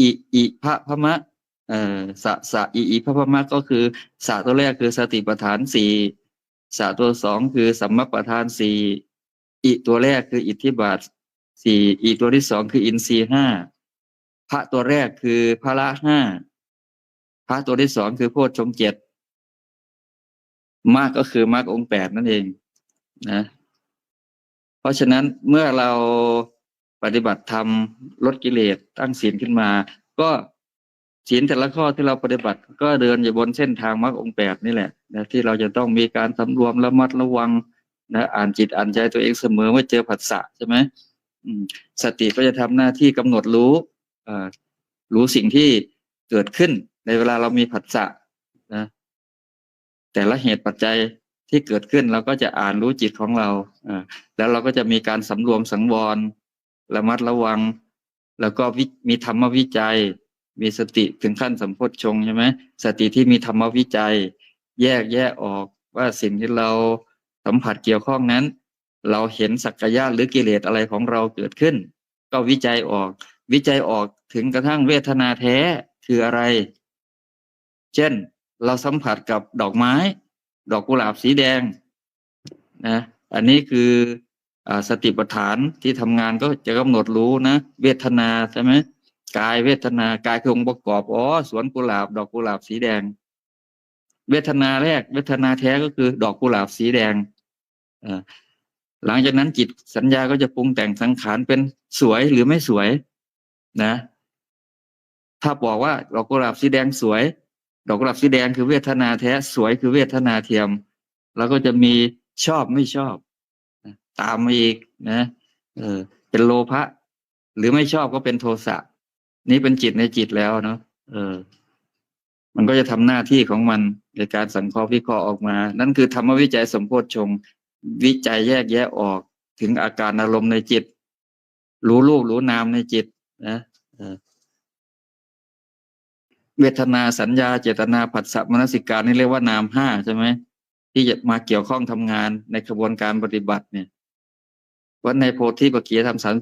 อิอิพระพมะเอ่อสะสะอิอิพระพมะก็คือสะตัวแรกคือสติปัฏฐานสี่สะตัวสองคือสัมมาปัฏฐานสี่อิตัวแรกคืออิทธิบาทสี่อิตัวที่สองคืออินทรีห้าพระตัวแรกคือพระละห้าพระตัวที่สองคือโพชฌงเจ็ดมากก็คือมากองแปดนั่นเองนะ เพราะฉะนั้นเมื่อเรา ปฏิบัติธรรมลดกิเลสตั้งศีลขึ้นมา ก็ศีลแต่ละข้อที่เราปฏิบัติ ก็เดินอยู่บนเส้นทางมรรคองแปดนี่แหละนะที่เราจะต้องมีการสำรวมระมัดระวังนะอ่านจิตอ่านใจตัวเองเสมอเมื่อเจอผัสสะใช่ไหมอืมสติก็จะทำหน้าที่กำหนดรู้อ่ารู้สิ่งที่เกิดขึ้น ในเวลาเรามีผัสสะนะแต่ละเหตุปัจจัยที่เกิดขึ้นเราก็จะอ่านรู้จิตของเราอ่าแล้วเราก็จะมีการสำรวมสังวร ระมัดระวัง แล้วก็มีธรรมวิจัย มีสติถึงขั้นสัมโพชฌงใช่ไหมสติที่มีธรรมวิจัย แยกแยะออกว่าสิ่งที่เราสัมผัสเกี่ยวข้องนั้น เราเห็นสักกายะหรือกิเลสอะไรของเราเกิดขึ้น ก็วิจัยออก วิจัยออกถึงกระทั่งเวทนาแท้คืออะไร เช่น เราสัมผัสกับดอกไม้ ดอกกุหลาบสีแดงนะ อันนี้คือ สติปัฏฐานที่ทำงานก็จะกำหนดรู้นะ เวทนาใช่ไหมกายเวทนากายคือองค์ประกอบอ๋อสวนกุหลาบ ดอกกุหลาบสีแดง เวทนาแรก เวทนาแท้ก็คือ ดอกกุหลาบสีแดงอ่าหลังจากนั้นจิตสัญญาก็จะปรุงแต่งสังขารเป็นสวยหรือไม่สวย นะ ถ้าบอกว่า ดอกกุหลาบสีแดงสวย ดอกกุหลาบสีแดงคือเวทนาแท้สวยคือเวทนาเทียม แล้วก็จะมีชอบไม่ชอบ ตามมาอีกนะเออ เป็นโลภะหรือไม่ชอบก็เป็นโทสะนี่เป็นจิตในจิตแล้วเนาะเออ มันก็จะทำหน้าที่ของมันในการสังเคราะห์วิเคราะห์ออกมา นั่นคือธรรมวิจัยสมโพธชงวิจัยแยกแยะออกถึงอาการอารมณ์ในจิต รู้รูปรู้นามในจิต นะเออเวทนาสัญญาเจตนาผัสสะมนสิการนี่เรียกว่านามห้าใช่ไหมที่จะมาเกี่ยวข้องทำงานในกระบวนการปฏิบัติเนี่ย วัดในโพธิปัจจียธรรมสาม